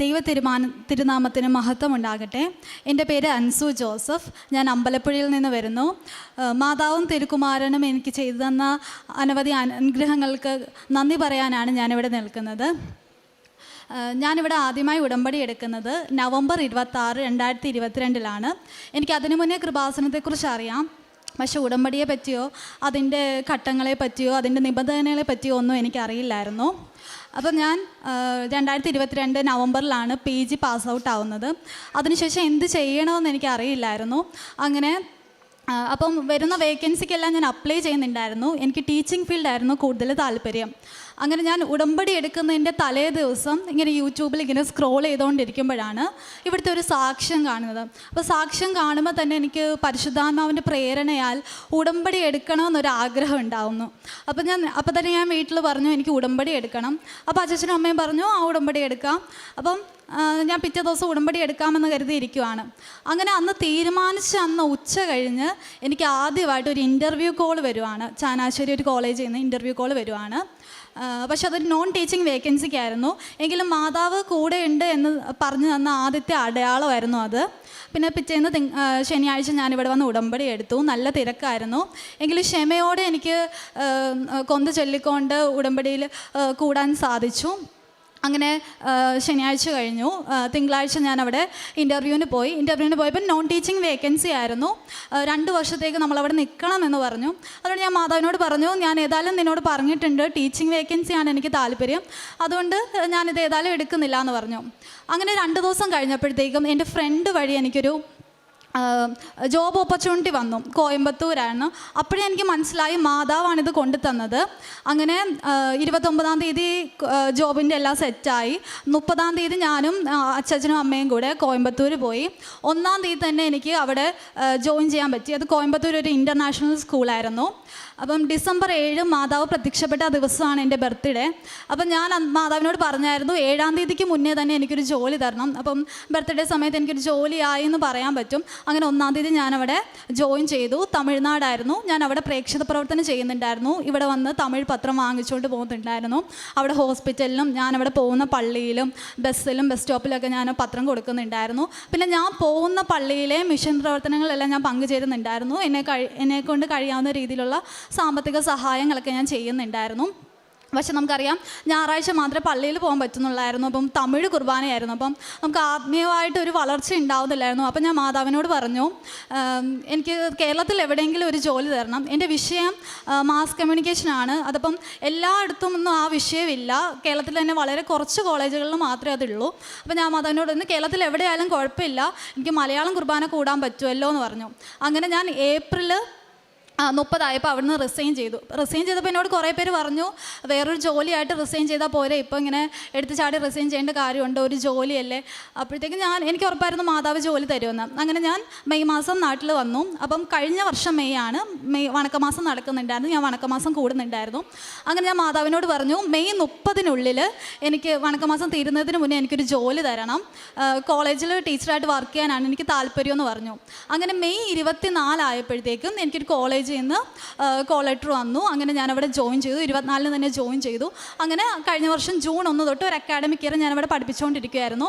ദൈവ തിരുമാന തിരുനാമത്തിന് മഹത്വം ഉണ്ടാകട്ടെ എന്റെ പേര് അൻസു ജോസഫ്. ഞാൻ അമ്പലപ്പുഴയിൽ നിന്ന് വരുന്നു. മാതാവും തിരുക്കുമാരനും എനിക്ക് ചെയ്തു തന്ന അനവധി അനുഗ്രഹങ്ങൾക്ക് നന്ദി പറയാനാണ് ഞാനിവിടെ നിൽക്കുന്നത്. ഞാനിവിടെ ആദ്യമായി ഉടമ്പടി എടുക്കുന്നത് നവംബർ ഇരുപത്തി ആറ് രണ്ടായിരത്തി ഇരുപത്തിരണ്ടിലാണ് എനിക്ക് അതിനു മുന്നേ കൃപാസനത്തെക്കുറിച്ച് അറിയാം. പക്ഷെ ഉടമ്പടിയെ പറ്റിയോ അതിന്റെ ഘട്ടങ്ങളെ പറ്റിയോ അതിന്റെ നിബന്ധനകളെ പറ്റിയോ ഒന്നും എനിക്കറിയില്ലായിരുന്നു. അപ്പം ഞാൻ രണ്ടായിരത്തി ഇരുപത്തിരണ്ട് നവംബറിലാണ് പി ജി പാസ് ഔട്ട് ആവുന്നത്. അതിനുശേഷം എന്ത് ചെയ്യണമെന്ന് എനിക്ക് അറിയില്ലായിരുന്നു അങ്ങനെ അപ്പം വരുന്ന വേക്കൻസിക്കെല്ലാം ഞാൻ അപ്ലൈ ചെയ്യുന്നുണ്ടായിരുന്നു. എനിക്ക് ടീച്ചിങ് ഫീൽഡായിരുന്നു കൂടുതൽ താല്പര്യം. അങ്ങനെ ഞാൻ ഉടമ്പടി എടുക്കുന്നതിന്റെ തലേ ദിവസം ഇങ്ങനെ യൂട്യൂബിൽ ഇങ്ങനെ സ്ക്രോൾ ചെയ്തുകൊണ്ടിരിക്കുമ്പോഴാണ് ഇവിടുത്തെ ഒരു സാക്ഷ്യം കാണുന്നത്. അപ്പോൾ സാക്ഷ്യം കാണുമ്പോൾ തന്നെ എനിക്ക് പരിശുദ്ധാത്മാവിന്റെ പ്രേരണയാൽ ഉടമ്പടി എടുക്കണമെന്നൊരു ആഗ്രഹം ഉണ്ടാവുന്നു. അപ്പോൾ ഞാൻ അപ്പോൾ തന്നെ ഞാൻ വീട്ടിൽ പറഞ്ഞു എനിക്ക് ഉടമ്പടി എടുക്കണം. അപ്പോൾ അച്ഛനും അമ്മയും പറഞ്ഞു ആ ഉടമ്പടി എടുക്കാം. അപ്പം ഞാൻ പിറ്റേ ദിവസം ഉടമ്പടി എടുക്കാമെന്ന് കരുതിയിരിക്കുവാണ്. അങ്ങനെ അന്ന് തീരുമാനിച്ച അന്ന് ഉച്ച കഴിഞ്ഞ് എനിക്ക് ആദ്യമായിട്ട് ഒരു ഇന്റർവ്യൂ കോൾ വരുവാണ്. ചാനാശ്ശേരി ഒരു കോളേജിൽ നിന്ന് ഇന്റർവ്യൂ കോൾ വരുവാണ്. പക്ഷെ അതൊരു നോൺ ടീച്ചിങ് വേക്കൻസിക്കായിരുന്നു എങ്കിലും മാതാവ് കൂടെ ഉണ്ട് എന്ന് പറഞ്ഞു തന്ന ആദ്യത്തെ അടയാളമായിരുന്നു അത്. പിന്നെ പിറ്റേന്ന് തിങ് ശനിയാഴ്ച ഞാനിവിടെ വന്ന് ഉടമ്പടി എടുത്തു. നല്ല തിരക്കായിരുന്നു. എങ്കിലും ക്ഷമയോടെ എനിക്ക് കൊന്ത ചൊല്ലിക്കൊണ്ട് ഉടമ്പടിയിൽ കൂടാൻ സാധിച്ചു. അങ്ങനെ ശനിയാഴ്ച കഴിഞ്ഞു. തിങ്കളാഴ്ച ഞാൻ അവിടെ ഇന്റർവ്യൂവിന് പോയി. ഇന്റർവ്യൂവിന് പോയപ്പോൾ നോൺ ടീച്ചിങ് വേക്കൻസി ആയിരുന്നു. രണ്ട് വർഷത്തേക്ക് നമ്മളവിടെ നിൽക്കണം എന്ന് പറഞ്ഞു. അതുകൊണ്ട് ഞാൻ മാതാവിനോട് പറഞ്ഞു ഞാൻ ഏതായാലും നിന്നോട് പറഞ്ഞിട്ടുണ്ട്. ടീച്ചിങ് വേക്കൻസിയാണ് എനിക്ക് താല്പര്യം. അതുകൊണ്ട് ഞാനിത് ഏതായാലും എടുക്കുന്നില്ല എന്ന് പറഞ്ഞു. അങ്ങനെ രണ്ട് ദിവസം കഴിഞ്ഞപ്പോഴത്തേക്കും എന്റെ ഫ്രണ്ട് വഴി എനിക്കൊരു ജോബ് ഓപ്പർച്യൂണിറ്റി വന്നു. കോയമ്പത്തൂരാണ്. അപ്പോഴേ എനിക്ക് മനസ്സിലായി മാതാവാണ് ഇത് കൊണ്ടു തന്നത് അങ്ങനെ ഇരുപത്തൊമ്പതാം തീയതി ജോബിന്റെ എല്ലാം സെറ്റായി മുപ്പതാം തീയതി ഞാനും അച്ഛനും അമ്മയും കൂടെ കോയമ്പത്തൂർ പോയി. ഒന്നാം തീയതി തന്നെ എനിക്ക് അവിടെ ജോയിൻ ചെയ്യാൻ പറ്റി. അത് കോയമ്പത്തൂർ ഒരു ഇന്റർനാഷണൽ സ്കൂളായിരുന്നു അപ്പം ഡിസംബർ ഏഴ് മാതാവ് പ്രത്യക്ഷപ്പെട്ട ആ ദിവസമാണ് എന്റെ ബർത്ത്ഡേ. അപ്പം ഞാൻ മാതാവിനോട് പറഞ്ഞായിരുന്നു ഏഴാം തീയതിക്ക് മുന്നേ തന്നെ എനിക്കൊരു ജോലി തരണം. അപ്പം ബർത്ത്ഡേ സമയത്ത് എനിക്കൊരു ജോലി ആയി എന്ന് പറയാൻ പറ്റും. അങ്ങനെ ഒന്നാം തീയതി ഞാനവിടെ ജോയിൻ ചെയ്തു. തമിഴ്നാടായിരുന്നു. ഞാൻ അവിടെ പ്രേക്ഷിത പ്രവർത്തനം ചെയ്യുന്നുണ്ടായിരുന്നു. ഇവിടെ വന്ന് തമിഴ് പത്രം വാങ്ങിച്ചുകൊണ്ട് പോകുന്നുണ്ടായിരുന്നു. അവിടെ ഹോസ്പിറ്റലിലും ഞാനവിടെ പോകുന്ന പള്ളിയിലും ബസ്സിലും ബസ് സ്റ്റോപ്പിലൊക്കെ ഞാൻ പത്രം കൊടുക്കുന്നുണ്ടായിരുന്നു. പിന്നെ ഞാൻ പോകുന്ന പള്ളിയിലെ മിഷൻ പ്രവർത്തനങ്ങളെല്ലാം ഞാൻ പങ്കുചേരുന്നുണ്ടായിരുന്നു. എന്നെ കഴി എന്നെ കൊണ്ട് കഴിയാവുന്ന രീതിയിലുള്ള സാമ്പത്തിക സഹായങ്ങളൊക്കെ ഞാൻ ചെയ്യുന്നുണ്ടായിരുന്നു. പക്ഷെ നമുക്കറിയാം ഞായറാഴ്ച മാത്രമേ പള്ളിയിൽ പോകാൻ പറ്റുന്നുള്ളായിരുന്നു. അപ്പം തമിഴ് കുർബാനയായിരുന്നു. അപ്പം നമുക്ക് ആത്മീയമായിട്ട് ഒരു വളർച്ച ഉണ്ടാവുന്നില്ലായിരുന്നു. അപ്പം ഞാൻ മാതാവിനോട് പറഞ്ഞു എനിക്ക് കേരളത്തിൽ എവിടെയെങ്കിലും ഒരു ജോലി തരണം. എന്റെ വിഷയം മാസ് കമ്മ്യൂണിക്കേഷനാണ് അതപ്പം എല്ലായിടത്തും ഒന്നും ആ വിഷയമില്ല കേരളത്തിൽ തന്നെ വളരെ കുറച്ച് കോളേജുകളിൽ മാത്രമേ അതുള്ളൂ. അപ്പം ഞാൻ മാതാവിനോട് പറഞ്ഞു കേരളത്തിൽ എവിടെയായാലും കുഴപ്പമില്ല. എനിക്ക് മലയാളം കുർബാന കൂടാൻ പറ്റുമല്ലോ എന്ന് പറഞ്ഞു. അങ്ങനെ ഞാൻ ഏപ്രിൽ ആ മുപ്പതായപ്പോൾ അവിടുന്ന് റിസൈൻ ചെയ്തു. റിസൈൻ ചെയ്തപ്പോൾ എന്നോട് കുറേ പേര് പറഞ്ഞു വേറൊരു ജോലിയായിട്ട് റിസൈൻ ചെയ്താൽ പോരെ ഇപ്പോൾ ഇങ്ങനെ എടുത്ത് ചാടി റിസൈൻ ചെയ്യേണ്ട കാര്യമുണ്ട് ഒരു ജോലിയല്ലേ. അപ്പോഴത്തേക്കും ഞാൻ എനിക്ക് ഉറപ്പായിരുന്നു മാതാവ് ജോലി തരുമെന്ന്. അങ്ങനെ ഞാൻ മെയ് മാസം നാട്ടിൽ വന്നു. അപ്പം കഴിഞ്ഞ വർഷം മെയ് ആണ് മെയ് വണക്കമാസം നടക്കുന്നുണ്ടായിരുന്നു ഞാൻ വണക്കമാസം കൂടുന്നുണ്ടായിരുന്നു. അങ്ങനെ ഞാൻ മാതാവിനോട് പറഞ്ഞു മെയ് മുപ്പതിനുള്ളിൽ എനിക്ക് വണക്കമാസം തീരുന്നതിന് മുന്നേ എനിക്കൊരു ജോലി തരണം. കോളേജിൽ ടീച്ചറായിട്ട് വർക്ക് ചെയ്യാനാണ് എനിക്ക് താല്പര്യം എന്ന് പറഞ്ഞു. അങ്ങനെ മെയ് ഇരുപത്തി നാലായപ്പോഴത്തേക്കും എനിക്കൊരു കോളേജിൽ നിന്ന് കോൾ ലെറ്റർ വന്നു. അങ്ങനെ ഞാൻ അവിടെ ജോയിൻ ചെയ്തു. ഇരുപത്തിനാലിന് തന്നെ ജോയിൻ ചെയ്തു. അങ്ങനെ കഴിഞ്ഞ വർഷം ജൂൺ ഒന്ന് തൊട്ട് ഒരു അക്കാഡമിക് ഇയർ ഞാനവിടെ പഠിപ്പിച്ചുകൊണ്ടിരിക്കുകയായിരുന്നു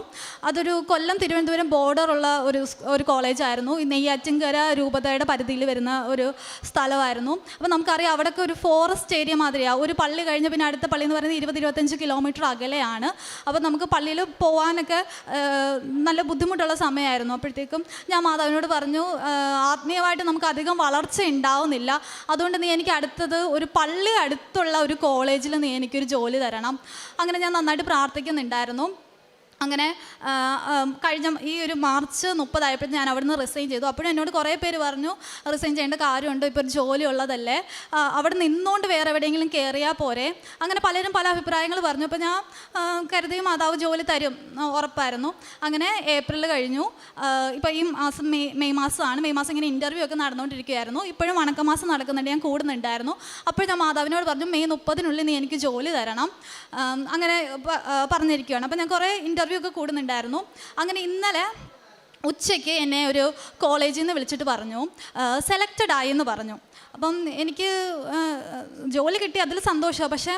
അതൊരു കൊല്ലം തിരുവനന്തപുരം ബോർഡറുള്ള ഒരു ഒരു കോളേജായിരുന്നു ഈ നെയ്യാറ്റിൻകര രൂപതയുടെ പരിധിയിൽ വരുന്ന ഒരു സ്ഥലമായിരുന്നു. അപ്പോൾ നമുക്കറിയാം അവിടെയൊക്കെ ഒരു ഫോറസ്റ്റ് ഏരിയ മാതിരിയാണ് ഒരു പള്ളി കഴിഞ്ഞ് പിന്നെ അടുത്ത പള്ളി എന്ന് പറയുന്നത് ഇരുപത് ഇരുപത്തഞ്ച് കിലോമീറ്റർ അകലെയാണ്. അപ്പോൾ നമുക്ക് പള്ളിയിൽ പോകാനൊക്കെ നല്ല ബുദ്ധിമുട്ടുള്ള സമയമായിരുന്നു. അപ്പോഴത്തേക്കും ഞാൻ മാതാവിനോട് പറഞ്ഞു ആത്മീയമായിട്ട് നമുക്ക് അധികം വളർച്ച ഉണ്ടാവുന്നില്ല അതുകൊണ്ട് നീ എനിക്ക് അടുത്തത് ഒരു പള്ളി അടുത്തുള്ള ഒരു കോളേജിൽ നീ എനിക്കൊരു ജോലി തരണം. അങ്ങനെ ഞാൻ നന്നായിട്ട് പ്രാർത്ഥിക്കുന്നുണ്ടായിരുന്നു. അങ്ങനെ കഴിഞ്ഞ ഈ ഒരു മാർച്ച് മുപ്പതായപ്പോൾ ഞാൻ അവിടുന്ന് റിസൈൻ ചെയ്തു. അപ്പോഴും എന്നോട് കുറേ പേര് പറഞ്ഞു റിസൈൻ ചെയ്യേണ്ട കാര്യമുണ്ട്? ഇപ്പോൾ ജോലി ഉള്ളതല്ലേ? അവിടെ നിന്നുകൊണ്ട് വേറെ എവിടെയെങ്കിലും കയറിയാൽ പോരെ? അങ്ങനെ പലരും പല അഭിപ്രായങ്ങൾ പറഞ്ഞു. അപ്പോൾ ഞാൻ കരുതി മാതാവ് ജോലി തരും ഉറപ്പായിരുന്നു. അങ്ങനെ ഏപ്രിൽ കഴിഞ്ഞു. ഇപ്പോൾ ഈ മാസം മെയ് മെയ് മാസമാണ്. മെയ് മാസം ഇങ്ങനെ ഇന്റർവ്യൂ ഒക്കെ നടന്നുകൊണ്ടിരിക്കുകയായിരുന്നു. ഇപ്പോഴും വണക്കമാസം നടക്കുന്നുണ്ട്. ഞാൻ കൂടുന്നുണ്ടായിരുന്നു. അപ്പോൾ ഞാൻ മാതാവിനോട് പറഞ്ഞു മെയ് മുപ്പതിനുള്ളിൽ നീ എനിക്ക് ജോലി തരണം. അങ്ങനെ പറഞ്ഞിരിക്കുകയാണ്. അപ്പോൾ ഞാൻ കുറേ ഇന്റർവ്യൂ ഒക്കെ കൂടുന്നുണ്ടായിരുന്നു. അങ്ങനെ ഇന്നലെ ഉച്ചയ്ക്ക് എന്നെ ഒരു കോളേജിൽ നിന്ന് വിളിച്ചിട്ട് പറഞ്ഞു സെലക്റ്റഡ് ആയി എന്ന് പറഞ്ഞു. അപ്പം എനിക്ക് ജോലി കിട്ടി അതിൽ സന്തോഷമാണ് പക്ഷേ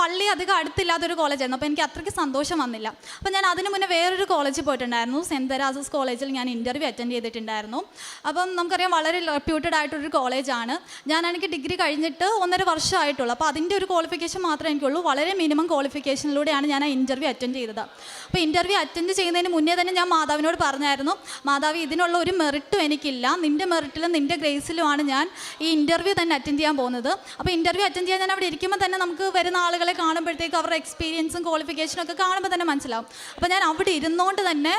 പള്ളി അധികം അടുത്തില്ലാത്തൊരു കോളേജായിരുന്നു. അപ്പോൾ എനിക്ക് അത്രയ്ക്ക് സന്തോഷം വന്നില്ല. അപ്പോൾ ഞാൻ അതിന് മുന്നേ വേറൊരു കോളേജിൽ പോയിട്ടുണ്ടായിരുന്നു. സെന്റ് തെരാസസ് കോളേജിൽ ഞാൻ ഇന്റർവ്യൂ അറ്റൻഡ് ചെയ്തിട്ടുണ്ടായിരുന്നു. അപ്പം നമുക്കറിയാം വളരെ റെപ്യൂട്ടഡ് ആയിട്ടൊരു കോളേജാണ്. ഞാനാണെങ്കിൽ ഡിഗ്രി കഴിഞ്ഞിട്ട് ഒന്നര വർഷമായിട്ടുള്ളൂ. അപ്പോൾ അതിന്റെ ഒരു ക്വാളിഫിക്കേഷൻ മാത്രമേ എനിക്കുള്ളൂ. വളരെ മിനിമം ക്വാളിഫിക്കേഷനിലൂടെയാണ് ഞാൻ ആ ഇന്റർവ്യൂ അറ്റൻഡ് ചെയ്തത്. അപ്പോൾ ഇന്റർവ്യൂ അറ്റൻഡ് ചെയ്യുന്നതിന് മുന്നേ തന്നെ ഞാൻ മാതാവിനോട് പറഞ്ഞായിരുന്നു മാതാവ് ഇതിനുള്ള ഒരു മെറിറ്റും എനിക്കില്ല. നിന്റെ മെറിറ്റിലും നിന്റെ ഗ്രേസിലുമാണ് ഞാൻ ഈ ഇന്റർവ്യൂ തന്നെ അറ്റൻഡ് ചെയ്യാൻ പോകുന്നത്. അപ്പോൾ ഇന്റർവ്യൂ അറ്റൻഡ് ചെയ്യാൻ ഞാൻ അവിടെ ഇരിക്കുമ്പോൾ തന്നെ നമുക്ക് വരുന്ന ആളുകളെ കാണുമ്പോഴത്തേക്ക് അവരുടെ എക്സ്പീരിയൻസും ക്വാളിഫിക്കേഷനും ഒക്കെ കാണുമ്പോൾ തന്നെ മനസ്സിലാവും. അപ്പോൾ ഞാൻ അവിടെ ഇരുന്നുകൊണ്ട് തന്നെ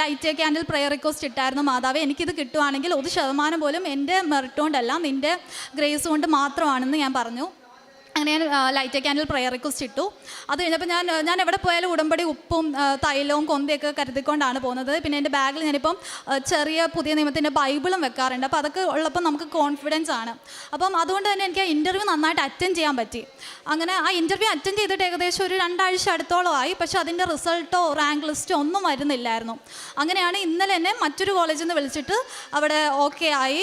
ലൈറ്റ് ക്യാൻഡിൽ പ്രയർ റിക്വസ്റ്റ് ഇട്ടായിരുന്നു മാതാവേ എനിക്കിത് കിട്ടുവാണെങ്കിൽ ഒരു ശതമാനം പോലും എന്റെ മെറിറ്റ് കൊണ്ടല്ല നിന്റെ ഗ്രേസ് കൊണ്ട് മാത്രമാണെന്ന് ഞാൻ പറഞ്ഞു. അങ്ങനെ ഞാൻ ലൈറ്റ് ക്യാൻഡിൽ പ്രയർ റിക്വസ്റ്റ് ഇട്ടു. അത് കഴിഞ്ഞപ്പോൾ ഞാൻ ഞാൻ എവിടെ പോയാലും ഉടമ്പടി ഉപ്പും തൈലവും കൊന്തയൊക്കെ കരുതിക്കൊണ്ടാണ് പോകുന്നത്. പിന്നെ എന്റെ ബാഗിൽ ഞാനിപ്പം ചെറിയ പുതിയ നിയമത്തിന്റെ ബൈബിളും വെക്കാറുണ്ട്. അപ്പോൾ അതൊക്കെ ഉള്ളപ്പോൾ നമുക്ക് കോൺഫിഡൻസ് ആണ്. അപ്പം അതുകൊണ്ട് തന്നെ എനിക്ക് ആ ഇന്റർവ്യൂ നന്നായിട്ട് അറ്റൻഡ് ചെയ്യാൻ പറ്റി. അങ്ങനെ ആ ഇന്റർവ്യൂ അറ്റൻഡ് ചെയ്തിട്ട് ഏകദേശം ഒരു രണ്ടാഴ്ച അടുത്തോളമായി പക്ഷേ അതിന്റെ റിസൾട്ടോ റാങ്ക് ലിസ്റ്റോ ഒന്നും വരുന്നില്ലായിരുന്നു. അങ്ങനെയാണ് ഇന്നലെ എന്നെ മറ്റൊരു കോളേജിൽ നിന്ന് വിളിച്ചിട്ട് അവിടെ ഓക്കെ ആയി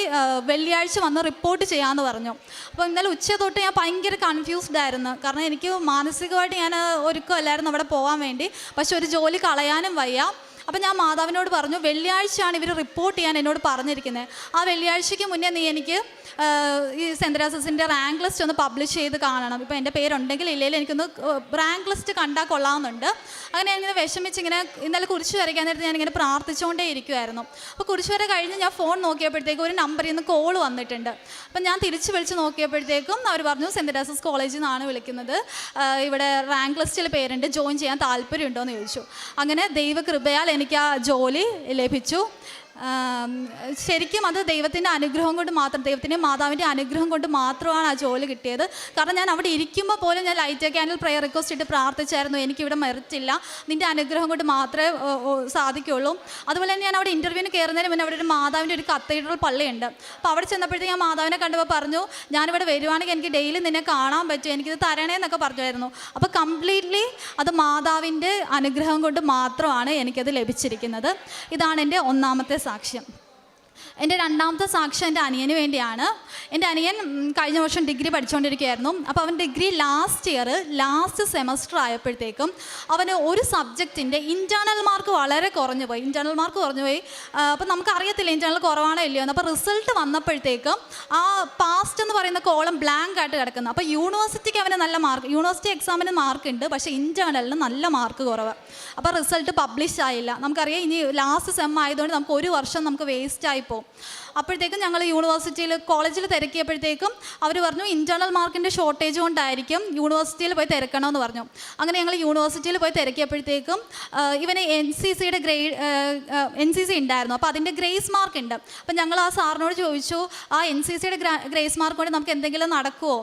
വെള്ളിയാഴ്ച വന്ന് റിപ്പോർട്ട് ചെയ്യാമെന്ന് പറഞ്ഞു. അപ്പോൾ ഇന്നലെ ഉച്ച തൊട്ട് ഞാൻ ഭയങ്കര കൺഫ്യൂസ്ഡ് ആയിരുന്നു. കാരണം എനിക്ക് മാനസികമായിട്ട് ഞാൻ ഒരുക്കമല്ലായിരുന്നു അവിടെ പോകാൻ വേണ്ടി. പക്ഷെ ഒരു ജോലി കളയാനും വയ്യ. അപ്പം ഞാൻ മാതാവിനോട് പറഞ്ഞു വെള്ളിയാഴ്ചയാണ് ഇവർ റിപ്പോർട്ട് ചെയ്യാൻ എന്നോട് പറഞ്ഞിരിക്കുന്നത് ആ വെള്ളിയാഴ്ചയ്ക്ക് മുന്നേ നീ എനിക്ക് ഈ സെന്ററാസസിന്റെ റാങ്ക് ലിസ്റ്റ് ഒന്ന് പബ്ലിഷ് ചെയ്ത് കാണണം. ഇപ്പോൾ എന്റെ പേരുണ്ടെങ്കിൽ ഇല്ലെങ്കിൽ എനിക്കൊന്ന് റാങ്ക് ലിസ്റ്റ് കണ്ടാൽ കൊള്ളാമെന്നുണ്ട് അങ്ങനെ ഞാനിങ്ങനെ വിഷമിച്ച് ഇങ്ങനെ ഇന്നലെ കുറിച്ച് വരയ്ക്കാൻ നേരത്ത് ഞാനിങ്ങനെ പ്രാർത്ഥിച്ചുകൊണ്ടേ ഇരിക്കുമായിരുന്നു അപ്പോൾ കുറിച്ച് വരെ കഴിഞ്ഞ് ഞാൻ ഫോൺ നോക്കിയപ്പോഴത്തേക്കും ഒരു നമ്പറിൽ നിന്ന് കോൾ വന്നിട്ടുണ്ട്. അപ്പം ഞാൻ തിരിച്ച് വിളിച്ച് നോക്കിയപ്പോഴത്തേക്കും അവർ പറഞ്ഞു സെന്റ് തെരേസസ് കോളേജിൽ നിന്നാണ് വിളിക്കുന്നത്. ഇവിടെ റാങ്ക് ലിസ്റ്റിൽ പേരുണ്ട് ജോയിൻ ചെയ്യാൻ താല്പര്യമുണ്ടോ എന്ന് ചോദിച്ചു. അങ്ങനെ ദൈവകൃപയാൽ എനിക്ക് ആ ജോലി ലഭിച്ചു. ശരിക്കും അത് ദൈവത്തിന്റെ അനുഗ്രഹം കൊണ്ട് മാത്രം ദൈവത്തിന്റെ മാതാവിന്റെ അനുഗ്രഹം കൊണ്ട് മാത്രമാണ് ആ ജോലി കിട്ടിയത്. കാരണം ഞാൻ അവിടെ ഇരിക്കുമ്പോൾ പോലും ഞാൻ ലൈറ്റ് ക്യാൻഡിൽ പ്രെയർ റിക്വസ്റ്റ് ഇട്ട് പ്രാർത്ഥിച്ചായിരുന്നു. എനിക്കിവിടെ മെറിറ്റില്ല നിന്റെ അനുഗ്രഹം കൊണ്ട് മാത്രമേ സാധിക്കുള്ളൂ. അതുപോലെ തന്നെ ഞാൻ അവിടെ ഇന്റർവ്യൂവിന് കയറുന്നതിന് മുന്നേ അവിടെ ഒരു മാതാവിന്റെ ഒരു കത്തീഡ്രൽ പള്ളിയുണ്ട്. അപ്പോൾ അവിടെ ചെന്നപ്പോഴത്തേക്ക് ഞാൻ മാതാവിനെ കണ്ടപ്പോൾ പറഞ്ഞു ഞാനിവിടെ വരുവാണെങ്കിൽ എനിക്ക് ഡെയിലി നിന്നെ കാണാൻ പറ്റും. എനിക്കിത് തരണേ എന്നൊക്കെ പറഞ്ഞായിരുന്നു. അപ്പോൾ കംപ്ലീറ്റ്ലി അത് മാതാവിന്റെ അനുഗ്രഹം കൊണ്ട് മാത്രമാണ് എനിക്കത് ലഭിച്ചിരിക്കുന്നത്. ഇതാണ് എന്റെ ഒന്നാമത്തെ സാക്ഷ്യം എന്റെ രണ്ടാമത്തെ സാക്ഷ്യം എന്റെ അനിയന് വേണ്ടിയാണ്. എന്റെ അനിയൻ കഴിഞ്ഞ വർഷം ഡിഗ്രി പഠിച്ചുകൊണ്ടിരിക്കുകയായിരുന്നു അപ്പോൾ അവൻ degree last year last semester ആയപ്പോഴത്തേക്കും അവന് ഒരു സബ്ജക്റ്റിന്റെ ഇന്റേർണൽ മാർക്ക് വളരെ കുറഞ്ഞു പോയി. ഇന്റേർണൽ മാർക്ക് കുറഞ്ഞു പോയി. അപ്പോൾ നമുക്ക് അറിയത്തില്ല ഇന്റേർണൽ കുറവാണോ ഇല്ലയോ എന്ന്. അപ്പോൾ റിസൾട്ട് വന്നപ്പോഴത്തേക്കും ആ പാസ്റ്റ് എന്ന് പറയുന്ന കോളം ബ്ലാങ്ക് ആയിട്ട് കിടക്കുന്നു. അപ്പോൾ യൂണിവേഴ്സിറ്റിക്ക് അവന് നല്ല മാർക്ക് യൂണിവേഴ്സിറ്റി എക്സാമിന് മാർക്ക് ഉണ്ട്. പക്ഷേ ഇന്റേർണലിന് നല്ല മാർക്ക് കുറവ്. അപ്പോൾ റിസൾട്ട് പബ്ലിഷ് ആയില്ല. നമുക്കറിയാം ഇനി ലാസ്റ്റ് സെം ആയതുകൊണ്ട് നമുക്ക് ഒരു വർഷം നമുക്ക് വേസ്റ്റ് ആയി പോകും അപ്പോഴത്തേക്കും ഞങ്ങൾ യൂണിവേഴ്സിറ്റിയിൽ കോളേജിൽ തിരക്കിയപ്പോഴത്തേക്കും അവർ പറഞ്ഞു ഇന്റേർണൽ മാർക്കിന്റെ ഷോർട്ടേജ് കൊണ്ടായിരിക്കും യൂണിവേഴ്സിറ്റിയിൽ പോയി തിരക്കണമെന്ന് പറഞ്ഞു. അങ്ങനെ ഞങ്ങൾ യൂണിവേഴ്സിറ്റിയിൽ പോയി തിരക്കിയപ്പോഴത്തേക്കും ഇവനെ എൻ സി സിയുടെ ഗ്രേഡ് എൻ സി സി ഉണ്ടായിരുന്നു. അപ്പോൾ അതിന്റെ ഗ്രേസ് മാർക്ക് ഉണ്ട്. അപ്പം ഞങ്ങൾ ആ സാറിനോട് ചോദിച്ചു ആ എൻ സി സിയുടെ ഗ്രേസ് മാർക്ക് കൊണ്ട് നമുക്ക് എന്തെങ്കിലും നടക്കുമോ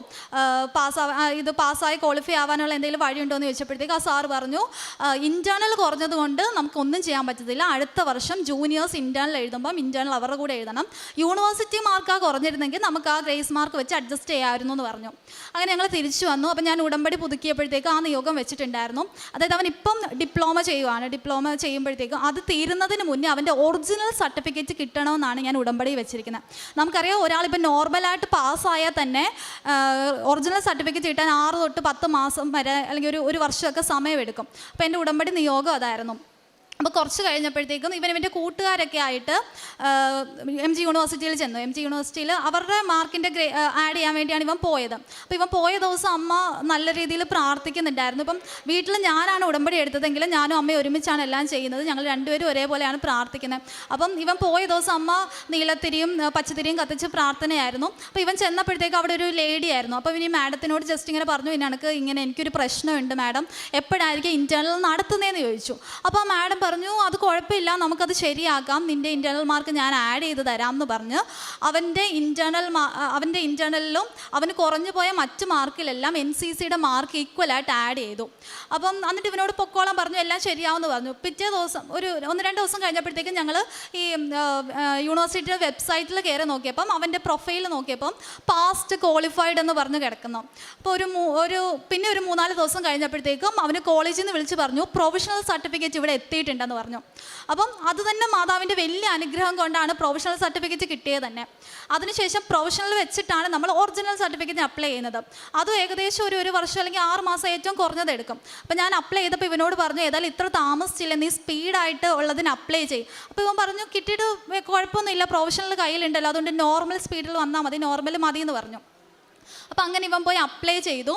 പാസ്സാവാ ഇത് പാസ്സായി ക്വാളിഫൈ ആവാനുള്ള എന്തെങ്കിലും വഴിയുണ്ടോ എന്ന് ചോദിച്ചപ്പോഴത്തേക്ക് ആ സാർ പറഞ്ഞു ഇന്റേർണൽ കുറഞ്ഞതുകൊണ്ട് നമുക്കൊന്നും ചെയ്യാൻ പറ്റത്തില്ല. അടുത്ത വർഷം ജൂനിയേഴ്സ് ഇന്റേർണൽ എഴുതുമ്പം ഇന്റേർണൽ അവരുടെ കൂടെ എഴുതണം. യൂണിവേഴ്സിറ്റി മാർക്കാണ് കുറഞ്ഞിരുന്നെങ്കിൽ നമുക്ക് ആ ഗ്രേസ് മാർക്ക് വെച്ച് അഡ്ജസ്റ്റ് ചെയ്യാമായിരുന്നു എന്ന് പറഞ്ഞു. അങ്ങനെ ഞങ്ങൾ തിരിച്ചു വന്നു. അപ്പം ഞാൻ ഉടമ്പടി പുതുക്കിയപ്പോഴത്തേക്ക് ആ നിയോഗം വെച്ചിട്ടുണ്ടായിരുന്നു. അതായത് അവൻ ഇപ്പം ഡിപ്ലോമ ചെയ്യുവാണ്. ഡിപ്ലോമ ചെയ്യുമ്പോഴത്തേക്കും അത് തീരുന്നതിന് മുന്നേ അവന്റെ ഒറിജിനൽ സർട്ടിഫിക്കറ്റ് കിട്ടണമെന്നാണ് ഞാൻ ഉടമ്പടി വെച്ചിരിക്കുന്നത്. നമുക്കറിയാം ഒരാളിപ്പോൾ നോർമലായിട്ട് പാസ്സായാൽ തന്നെ ഒറിജിനൽ സർട്ടിഫിക്കറ്റ് കിട്ടാൻ ആറ് തൊട്ട് പത്ത് മാസം വരെ അല്ലെങ്കിൽ ഒരു ഒരു വർഷമൊക്കെ സമയമെടുക്കും. അപ്പോൾ എന്റെ ഉടമ്പടി നിയോഗം അതായിരുന്നു. അപ്പോൾ കുറച്ച് കഴിഞ്ഞപ്പോഴത്തേക്കും ഇവൻ ഇവന്റെ കൂട്ടുകാരൊക്കെ ആയിട്ട് എം ജി യൂണിവേഴ്സിറ്റിയിൽ ചെന്നു. എം ജി യൂണിവേഴ്സിറ്റിയിൽ അവരുടെ മാർക്കിന്റെ ഗ്രേ ആഡ് ചെയ്യാൻ വേണ്ടിയാണ് ഇവൻ പോയത്. അപ്പോൾ ഇവൻ പോയ ദിവസം അമ്മ നല്ല രീതിയിൽ പ്രാർത്ഥിക്കുന്നുണ്ടായിരുന്നു. ഇപ്പം വീട്ടിൽ ഞാനാണ് ഉടമ്പടി എടുത്തതെങ്കിലും ഞാനും അമ്മയും ഒരുമിച്ചാണ് എല്ലാം ചെയ്യുന്നത്. ഞങ്ങൾ രണ്ടുപേരും ഒരേപോലെയാണ് പ്രാർത്ഥിക്കുന്നത്. അപ്പം ഇവൻ പോയ ദിവസം അമ്മ നീലത്തിരിയും പച്ചത്തിരിയും കത്തിച്ച് പ്രാർത്ഥനയായിരുന്നു. അപ്പോൾ ഇവൻ ചെന്നപ്പോഴത്തേക്ക് അവിടെ ഒരു ലേഡി ആയിരുന്നു. അപ്പോൾ ഇനി മാഡത്തിനോട് ജസ്റ്റ് ഇങ്ങനെ പറഞ്ഞു ഇനി എനിക്ക് ഇങ്ങനെ എനിക്കൊരു പ്രശ്നമുണ്ട് മാഡം. എപ്പോഴായിരിക്കും ഇന്റേർണൽ നടത്തുന്നതെന്ന് ചോദിച്ചു. അപ്പോൾ മാഡം പറഞ്ഞു അത് കുഴപ്പമില്ല നമുക്കത് ശരിയാക്കാം. നിന്റെ ഇന്റേർണൽ മാർക്ക് ഞാൻ ആഡ് ചെയ്ത് തരാം എന്ന് പറഞ്ഞ് അവന്റെ ഇന്റേർണൽ അവന്റെ ഇന്റേർണലിലും അവന് കുറഞ്ഞു പോയ മറ്റ് മാർക്കിലെല്ലാം എൻ സി സിയുടെ മാർക്ക് ഈക്വലായിട്ട് ആഡ് ചെയ്തു. അപ്പം എന്നിട്ട് ഇവനോട് പൊക്കോളം പറഞ്ഞു എല്ലാം ശരിയാവുമെന്ന് പറഞ്ഞു. പിറ്റേ ദിവസം ഒരു ഒന്ന് രണ്ട് ദിവസം കഴിഞ്ഞപ്പോഴത്തേക്കും ഞങ്ങൾ ഈ യൂണിവേഴ്സിറ്റിയുടെ വെബ്സൈറ്റിൽ കയറി നോക്കിയപ്പം അവന്റെ പ്രൊഫൈൽ നോക്കിയപ്പം പാസ്റ്റ് ക്വാളിഫൈഡ് എന്ന് പറഞ്ഞ് കിടക്കുന്നു. അപ്പോൾ ഒരു ഒരു പിന്നെ ഒരു മൂന്നാൽ ദിവസം കഴിഞ്ഞപ്പോഴത്തേക്കും അവന് കോളേജിൽ നിന്ന് വിളിച്ച് പറഞ്ഞു പ്രൊഫഷണൽ സർട്ടിഫിക്കറ്റ് ഇവിടെ എത്തിയിട്ടുണ്ട്. പിടിക്കേണ്ടെന്ന് പറഞ്ഞു. അപ്പം അത് തന്നെ മാതാവിന്റെ വലിയ അനുഗ്രഹം കൊണ്ടാണ് പ്രൊഫഷണൽ സർട്ടിഫിക്കറ്റ് കിട്ടിയത് തന്നെ. അതിനുശേഷം പ്രൊഫഷണൽ വെച്ചിട്ടാണ് നമ്മൾ ഒറിജിനൽ സർട്ടിഫിക്കറ്റിന് അപ്ലൈ ചെയ്യുന്നത്. അതും ഏകദേശം ഒരു ഒരു വർഷം അല്ലെങ്കിൽ ആറ് മാസം ഏറ്റവും കുറഞ്ഞത് എടുക്കും. അപ്പം ഞാൻ അപ്ലൈ ചെയ്തപ്പോൾ ഇവനോട് പറഞ്ഞു ഏതായാലും ഇത്ര താമസിച്ചില്ല നീ സ്പീഡായിട്ട് ഉള്ളതിന് അപ്ലൈ ചെയ്യും. അപ്പോൾ ഇവൻ പറഞ്ഞു കിട്ടിയിട്ട് കുഴപ്പമൊന്നുമില്ല പ്രൊഫഷണൽ കയ്യിലുണ്ടല്ലോ അതുകൊണ്ട് നോർമൽ സ്പീഡിൽ വന്നാൽ മതി നോർമൽ മതി എന്ന് പറഞ്ഞു. അപ്പോൾ അങ്ങനെ ഇവൻ പോയി അപ്ലൈ ചെയ്തു.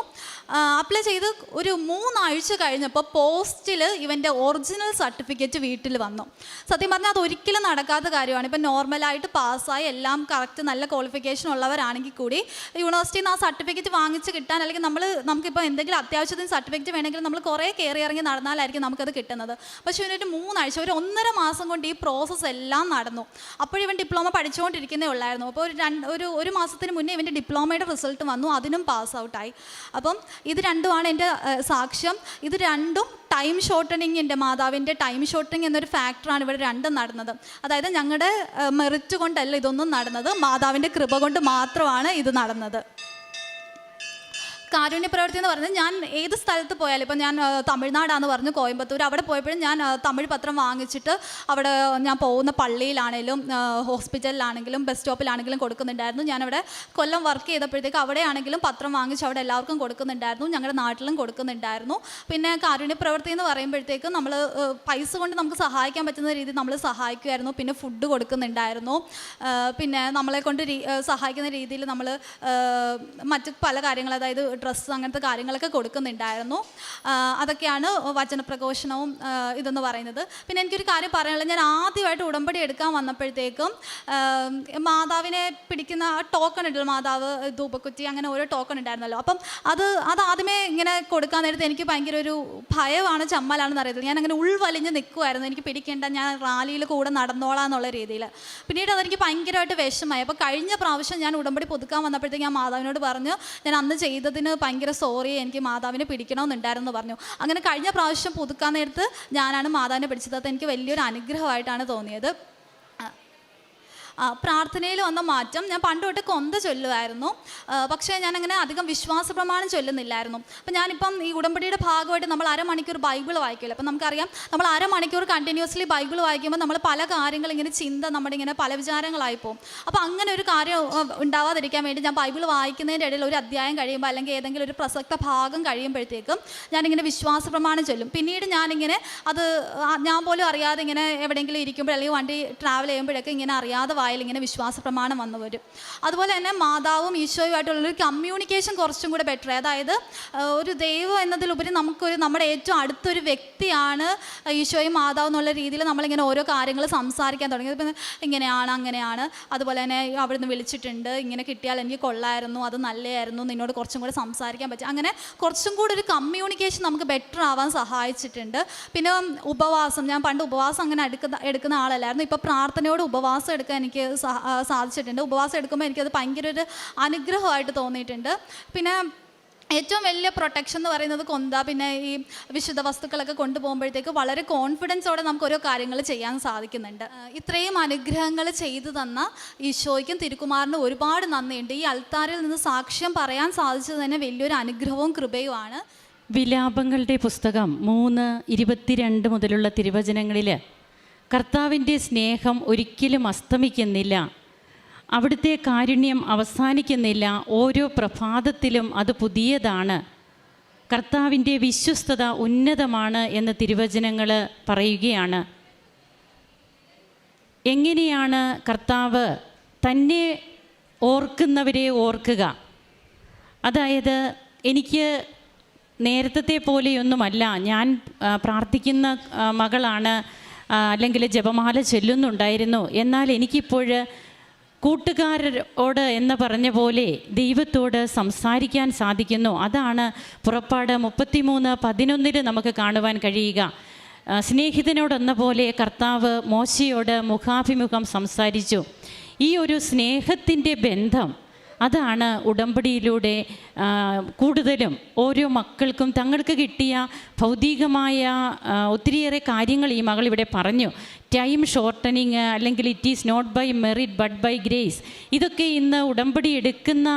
അപ്ലൈ ചെയ്ത് ഒരു മൂന്നാഴ്ച കഴിഞ്ഞപ്പോൾ പോസ്റ്റിൽ ഇവന്റെ ഒറിജിനൽ സർട്ടിഫിക്കറ്റ് വീട്ടിൽ വന്നു. സത്യം പറഞ്ഞാൽ അത് ഒരിക്കലും നടക്കാത്ത കാര്യമാണ്. ഇപ്പം നോർമലായിട്ട് പാസ്സായി എല്ലാം കറക്റ്റ് നല്ല ക്വാളിഫിക്കേഷൻ ഉള്ളവരാണെങ്കിൽ കൂടി യൂണിവേഴ്സിറ്റിയിൽ നിന്ന് ആ സർട്ടിഫിക്കറ്റ് വാങ്ങിച്ച് കിട്ടാൻ അല്ലെങ്കിൽ നമ്മൾ നമുക്കിപ്പോൾ എന്തെങ്കിലും അത്യാവശ്യത്തിന് സർട്ടിഫിക്കറ്റ് വേണമെങ്കിൽ നമ്മൾ കുറേ കയറി ഇറങ്ങി നടന്നാലായിരിക്കും നമുക്കത് കിട്ടുന്നത്. പക്ഷേ ഇവനൊരു മൂന്നാഴ്ച ഒരു ഒന്നര മാസം കൊണ്ട് ഈ പ്രോസസ്സ് എല്ലാം നടന്നു. അപ്പോഴിവൻ ഡിപ്ലോമ പഠിച്ചുകൊണ്ടിരിക്കുന്നേ ഉള്ളായിരുന്നു. അപ്പോൾ ഒരു രണ്ട് ഒരു ഒരു മാസത്തിന് മുന്നേ ഇവന്റെ ഡിപ്ലോമയുടെ റിസൾട്ട് വന്നു അതിനും പാസ് ഔട്ടായി അപ്പം ഇത് രണ്ടുമാണ് എന്റെ സാക്ഷ്യം. ഇത് രണ്ടും ടൈം ഷോർട്ടനിങ് എന്റെ മാതാവിന്റെ ടൈം ഷോർട്ടനിങ് എന്നൊരു ഫാക്ടറാണ് ഇവിടെ രണ്ടും നടന്നത്. അതായത് ഞങ്ങളുടെ മെറിറ്റ് കൊണ്ടല്ല ഇതൊന്നും നടന്നത് മാതാവിന്റെ കൃപ കൊണ്ട് മാത്രമാണ് ഇത് നടന്നത്. കാരുണ്യ പ്രവൃത്തി എന്ന് പറഞ്ഞാൽ ഞാൻ ഏത് സ്ഥലത്ത് പോയാലും ഇപ്പം ഞാൻ തമിഴ്നാടാന്ന് പറഞ്ഞു കോയമ്പത്തൂർ അവിടെ പോയപ്പോഴും ഞാൻ തമിഴ് പത്രം വാങ്ങിച്ചിട്ട് അവിടെ ഞാൻ പോകുന്ന പള്ളിയിലാണെങ്കിലും ഹോസ്പിറ്റലിലാണെങ്കിലും ബസ് സ്റ്റോപ്പിലാണെങ്കിലും കൊടുക്കുന്നുണ്ടായിരുന്നു. ഞാനവിടെ കൊല്ലം വർക്ക് ചെയ്തപ്പോഴത്തേക്ക് അവിടെയാണെങ്കിലും പത്രം വാങ്ങിച്ച് അവിടെ എല്ലാവർക്കും കൊടുക്കുന്നുണ്ടായിരുന്നു. ഞങ്ങളുടെ നാട്ടിലും കൊടുക്കുന്നുണ്ടായിരുന്നു. പിന്നെ കാരുണ്യ പ്രവൃത്തി എന്ന് പറയുമ്പോഴത്തേക്ക് നമ്മൾ പൈസ കൊണ്ട് നമുക്ക് സഹായിക്കാൻ പറ്റുന്ന രീതിയിൽ നമ്മൾ സഹായിക്കുമായിരുന്നു പിന്നെ ഫുഡ് കൊടുക്കുന്നുണ്ടായിരുന്നു. പിന്നെ നമ്മളെ കൊണ്ട് സഹായിക്കുന്ന രീതിയിൽ നമ്മൾ മറ്റ് പല കാര്യങ്ങൾ അതായത് ഡ്രസ്സ് അങ്ങനത്തെ കാര്യങ്ങളൊക്കെ കൊടുക്കുന്നുണ്ടായിരുന്നു. അതൊക്കെയാണ് വചനപ്രഘോഷണവും ഇതെന്ന് പറയുന്നത്. പിന്നെ എനിക്കൊരു കാര്യം പറയാനുള്ളത് ഞാൻ ആദ്യമായിട്ട് ഉടമ്പടി എടുക്കാൻ വന്നപ്പോഴത്തേക്കും മാതാവിനെ പിടിക്കുന്ന ടോക്കൺ ഉണ്ടല്ലോ മാതാവ് ധൂപക്കുറ്റി അങ്ങനെ ഓരോ ടോക്കൺ ഉണ്ടായിരുന്നല്ലോ. അപ്പം അത് അത് ആദ്യമേ ഇങ്ങനെ കൊടുക്കാൻ നേരത്തെ എനിക്ക് ഭയങ്കര ഒരു ഭയമാണ് ചമ്മലാണെന്ന് അറിയത്തില്ല. ഞാൻ അങ്ങനെ ഉൾവലിഞ്ഞ് നിൽക്കുമായിരുന്നു എനിക്ക് പിടിക്കേണ്ട ഞാൻ റാലിയിൽ കൂടെ നടന്നോളാം എന്നുള്ള രീതിയിൽ. പിന്നീട് അതെനിക്ക് ഭയങ്കരമായിട്ട് വിഷമായി അപ്പോൾ കഴിഞ്ഞ പ്രാവശ്യം ഞാൻ ഉടമ്പടി പുതുക്കാൻ വന്നപ്പോഴത്തേക്ക് ഞാൻ മാതാവിനോട് പറഞ്ഞു ഞാൻ അന്ന് ചെയ്തതിന് ഭയങ്കര സോറി എനിക്ക് മാതാവിനെ പിടിക്കണമെന്നുണ്ടായിരുന്നു പറഞ്ഞു. അങ്ങനെ കഴിഞ്ഞ പ്രാവശ്യം പുതുക്കാൻ നേരത്ത് ഞാനാണ് മാതാവിനെ പിടിച്ചത്. അത് എനിക്ക് വലിയൊരു അനുഗ്രഹമായിട്ടാണ് തോന്നിയത്. പ്രാർത്ഥനയിൽ വന്ന മാറ്റം ഞാൻ പണ്ട് തൊട്ട് കൊന്ത ചൊല്ലുമായിരുന്നു. പക്ഷേ ഞാനങ്ങനെ അധികം വിശ്വാസ പ്രമാണം ചൊല്ലുന്നില്ലായിരുന്നു. അപ്പം ഞാനിപ്പം ഈ ഉടമ്പടിയുടെ ഭാഗമായിട്ട് നമ്മൾ അരമണിക്കൂർ ബൈബിൾ വായിക്കില്ല? അപ്പം നമുക്കറിയാം നമ്മൾ അരമണിക്കൂർ കണ്ടിന്യൂസ്ലി ബൈബിൾ വായിക്കുമ്പോൾ നമ്മൾ പല കാര്യങ്ങൾ ഇങ്ങനെ ചിന്ത നമ്മുടെ ഇങ്ങനെ പല വിചാരങ്ങളായി പോകും. അപ്പോൾ അങ്ങനെ ഒരു കാര്യം ഉണ്ടാവാതിരിക്കാൻ വേണ്ടി ഞാൻ ബൈബിൾ വായിക്കുന്നതിന്റെ ഇടയിൽ ഒരു അധ്യായം കഴിയുമ്പോൾ അല്ലെങ്കിൽ ഏതെങ്കിലും ഒരു പ്രസക്ത ഭാഗം കഴിയുമ്പോഴത്തേക്കും ഞാനിങ്ങനെ വിശ്വാസ പ്രമാണം ചൊല്ലും. പിന്നീട് ഞാനിങ്ങനെ അത് ഞാൻ പോലും അറിയാതെ ഇങ്ങനെ എവിടെയെങ്കിലും ഇരിക്കുമ്പോൾ അല്ലെങ്കിൽ വണ്ടി ട്രാവൽ ചെയ്യുമ്പോഴൊക്കെ ഇങ്ങനെ അറിയാതെ വായിൽ ഇങ്ങനെ വിശ്വാസ പ്രമാണം വന്നു വരും. അതുപോലെ തന്നെ മാതാവും ഈശോയുമായിട്ടുള്ളൊരു കമ്മ്യൂണിക്കേഷൻ കുറച്ചും കൂടെ ബെറ്റർ അതായത് ഒരു ദൈവം എന്നതിലുപരി നമുക്കൊരു നമ്മുടെ ഏറ്റവും അടുത്തൊരു വ്യക്തിയാണ് ഈശോയും മാതാവും എന്നുള്ള രീതിയിൽ നമ്മളിങ്ങനെ ഓരോ കാര്യങ്ങൾ സംസാരിക്കാൻ തുടങ്ങി. ഇപ്പം ഇങ്ങനെയാണ് അങ്ങനെയാണ്. അതുപോലെ തന്നെ അവിടുന്ന് വിളിച്ചിട്ടുണ്ട് ഇങ്ങനെ കിട്ടിയാൽ എനിക്ക് കൊള്ളായിരുന്നു അത് നല്ലതായിരുന്നു നിന്നോട് കുറച്ചും കൂടെ സംസാരിക്കാൻ പറ്റും. അങ്ങനെ കുറച്ചും കൂടെ ഒരു കമ്മ്യൂണിക്കേഷൻ നമുക്ക് ബെറ്റർ ആവാൻ സഹായിച്ചിട്ടുണ്ട്. പിന്നെ ഉപവാസം. ഞാൻ പണ്ട് ഉപവാസം അങ്ങനെ എടുക്കുന്ന എടുക്കുന്ന ആളല്ലായിരുന്നു. ഇപ്പോൾ പ്രാർത്ഥനയോട് ഉപവാസം എടുക്കാൻ എനിക്ക് സാധിച്ചിട്ടുണ്ട്. ഉപവാസം എടുക്കുമ്പോൾ എനിക്കത് ഭയങ്കര ഒരു അനുഗ്രഹമായിട്ട് തോന്നിയിട്ടുണ്ട്. പിന്നെ ഏറ്റവും വലിയ പ്രൊട്ടക്ഷൻ എന്ന് പറയുന്നത് കൊന്ത പിന്നെ ഈ വിശുദ്ധ വസ്തുക്കളൊക്കെ കൊണ്ടുപോകുമ്പോഴത്തേക്ക് വളരെ കോൺഫിഡൻസോടെ നമുക്ക് ഓരോ കാര്യങ്ങൾ ചെയ്യാൻ സാധിക്കുന്നുണ്ട്. ഇത്രയും അനുഗ്രഹങ്ങൾ ചെയ്തു തന്ന ഈശോയ്ക്കും തിരുക്കുമാറിനും ഒരുപാട് നന്ദിയുണ്ട്. ഈ അൽത്താരിൽ നിന്ന് സാക്ഷ്യം പറയാൻ സാധിച്ചത് തന്നെ വലിയൊരു അനുഗ്രഹവും കൃപയുമാണ്. വിലാപങ്ങളുടെ പുസ്തകം മൂന്ന് ഇരുപത്തിരണ്ട് മുതലുള്ള തിരുവചനങ്ങളിൽ കർത്താവിന്റെ സ്നേഹം ഒരിക്കലും അസ്തമിക്കുന്നില്ല. അവിടുത്തെ കാരുണ്യം അവസാനിക്കുന്നില്ല. ഓരോ പ്രഭാതത്തിലും അത് പുതിയതാണ്. കർത്താവിന്റെ വിശ്വസ്തത ഉന്നതമാണ് എന്ന് തിരുവചനങ്ങൾ പറയുകയാണ്. എങ്ങനെയാണ് കർത്താവ് തന്നെ ഓർക്കുന്നവരെ ഓർക്കുക? അതായത് എനിക്ക് നേരത്തെ പോലെയൊന്നുമല്ല. ഞാൻ പ്രാർത്ഥിക്കുന്ന മകളാണ്. അല്ലെങ്കിൽ ജപമാല ചൊല്ലുന്നുണ്ടായിരുന്നു. എന്നാൽ എനിക്കിപ്പോൾ കൂട്ടുകാരോട് എന്ന് പറഞ്ഞ പോലെ ദൈവത്തോട് സംസാരിക്കാൻ സാധിക്കുന്നു. അതാണ് പുറപ്പാട് മുപ്പത്തിമൂന്ന് പതിനൊന്നിൽ നമുക്ക് കാണുവാൻ കഴിയുക. സ്നേഹിതനോടെന്ന പോലെ കർത്താവ് മോശയോട് മുഖാഭിമുഖം സംസാരിച്ചു. ഈ ഒരു സ്നേഹത്തിന്റെ ബന്ധം അതാണ് ഉടമ്പടിയിലൂടെ കൂടുതലും ഓരോ മക്കൾക്കും തങ്ങൾക്ക് കിട്ടിയ ഭൗതികമായ ഒത്തിരിയേറെ കാര്യങ്ങൾ ഈ മകൾ ഇവിടെ പറഞ്ഞു. ടൈം ഷോർട്ടനിങ് അല്ലെങ്കിൽ it is not by merit but by grace ഇതൊക്കെ ഇന്ന് ഉടമ്പടി എടുക്കുന്ന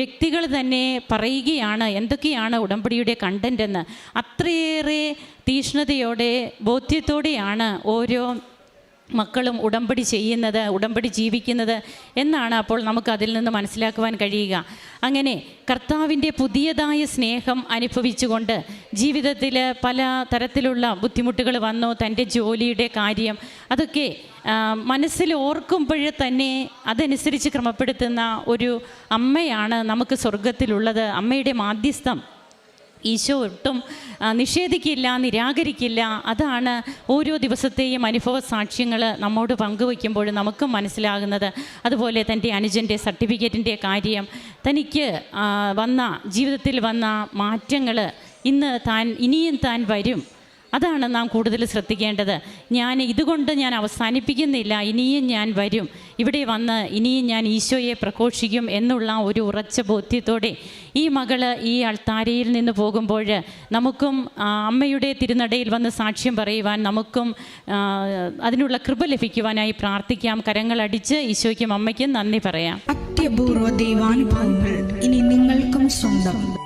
വ്യക്തികൾ തന്നെ പറയുകയാണ് എന്തൊക്കെയാണ് ഉടമ്പടിയുടെ കണ്ടന്റ് എന്ന്. അത്രയേറെ തീഷ്ണതയോടെ ബോധ്യത്തോടെയാണ് ഓരോ മക്കളും ഉടമ്പടി ചെയ്യുന്നത് ഉടമ്പടി ജീവിക്കുന്നത് എന്നാണ് അപ്പോൾ നമുക്ക് അതിൽ നിന്ന് മനസ്സിലാക്കുവാൻ കഴിയുക. അങ്ങനെ കർത്താവിന്റെ പുതിയതായ സ്നേഹം അനുഭവിച്ചുകൊണ്ട് ജീവിതത്തിൽ പല തരത്തിലുള്ള ബുദ്ധിമുട്ടുകൾ വന്നോ തന്റെ ജോലിയുടെ കാര്യം അതൊക്കെ മനസ്സിൽ ഓർക്കുമ്പോൾ തന്നെ അതനുസരിച്ച് ക്രമപ്പെടുത്തുന്ന ഒരു അമ്മയാണ് നമുക്ക് സ്വർഗത്തിലുള്ളത് അമ്മയുടെ മാധ്യസ്ഥം ഈശോ ഒട്ടും നിഷേധിക്കില്ല നിരാകരിക്കില്ല. അതാണ് ഓരോ ദിവസത്തെയും അനുഭവ സാക്ഷ്യങ്ങൾ നമ്മോട് പങ്കുവയ്ക്കുമ്പോൾ നമുക്കും മനസ്സിലാകുന്നത്. അതുപോലെ തന്റെ അനുജന്റെ സർട്ടിഫിക്കറ്റിന്റെ കാര്യം തനിക്ക് വന്ന ജീവിതത്തിൽ വന്ന മാറ്റങ്ങൾ ഇന്ന് താൻ ഇനിയും താൻ വരും. അതാണ് നാം കൂടുതൽ ശ്രദ്ധിക്കേണ്ടത്. ഞാൻ ഇതുകൊണ്ട് ഞാൻ അവസാനിപ്പിക്കുന്നില്ല. ഇനിയും ഞാൻ വരും. ഇവിടെ വന്ന് ഇനിയും ഞാൻ ഈശോയെ പ്രഘോഷിക്കും എന്നുള്ള ഒരു ഉറച്ച ബോധ്യത്തോടെ ഈ മകൾ ഈ അൾത്താരയിൽ നിന്ന് പോകുമ്പോൾ നമുക്കും അമ്മയുടെ തിരുനടയിൽ വന്ന് സാക്ഷ്യം പറയുവാൻ നമുക്കും അതിനുള്ള കൃപ ലഭിക്കുവാനായി പ്രാർത്ഥിക്കാം. കരങ്ങളടിച്ച് ഈശോയ്ക്കും അമ്മയ്ക്കും നന്ദി പറയാം. അത്യപൂർവ ദൈവാനുഭവങ്ങൾ ഇനി നിങ്ങൾക്കും സ്വന്തം.